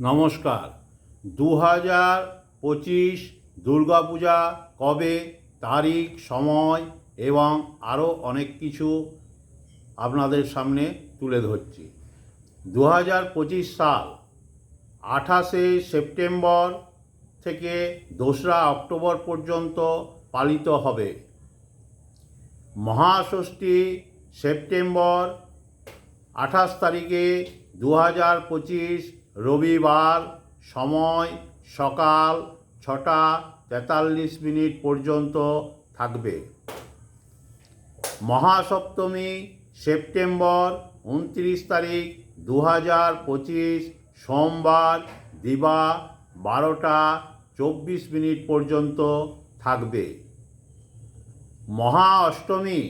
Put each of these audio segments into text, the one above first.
নমস্কার। দু হাজার পঁচিশ দুর্গাপূজা কবে? তারিখ, সময় এবং আরও অনেক কিছু আপনাদের সামনে তুলে ধরছি। দু হাজার পঁচিশ সাল, আঠাশে সেপ্টেম্বর থেকে দোসরা অক্টোবর পর্যন্ত পালিত হবে। মহাষষ্ঠী সেপ্টেম্বর, আঠাশ তারিখে দু হাজার পঁচিশ রবিবার সময় সকাল ছটা তেতাল্লিশ মিনিট পর্যন্ত থাকবে। মহাসপ্তমী, সেপ্টেম্বর উনত্রিশ তারিখ দু হাজার পঁচিশ, সোমবার দিবা বারোটা চব্বিশ মিনিট পর্যন্ত থাকবে। মহা অষ্টমী,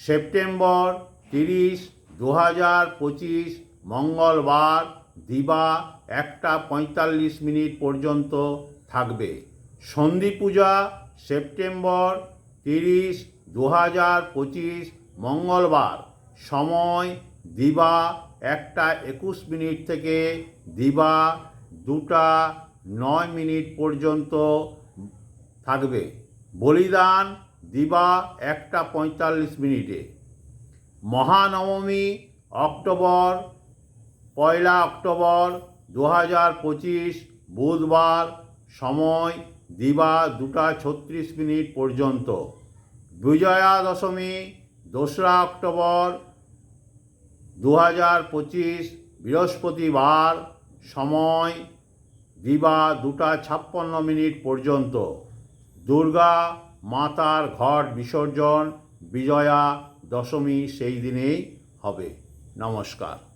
সেপ্টেম্বর তিরিশ দু হাজার পঁচিশ, মঙ্গলবার দিবা একটা পঁয়তাল্লিশ মিনিট পর্যন্ত থাকবে। সন্ধি পূজা, সেপ্টেম্বর তিরিশ দু হাজার পঁচিশ, মঙ্গলবার। সময়, দিবা একটা একুশ মিনিট থেকে দিবা দুটা নয় মিনিট পর্যন্ত থাকবে। বলিদান, দিবা একটা পঁয়তাল্লিশ মিনিটে। মহানবমী, অক্টোবর পয়লা অক্টোবর দু হাজার পঁচিশ বুধবার সময় দিবা দুটা ছত্রিশ মিনিট পর্যন্ত। বিজয়া দশমী, দোসরা অক্টোবর দু হাজার পঁচিশ বৃহস্পতিবার সময় দিবা দুটা ছাপ্পান্ন মিনিট পর্যন্ত। দুর্গা মাতার ঘট বিসর্জন, বিজয়া দশমী সেই দিনেই হবে। নমস্কার।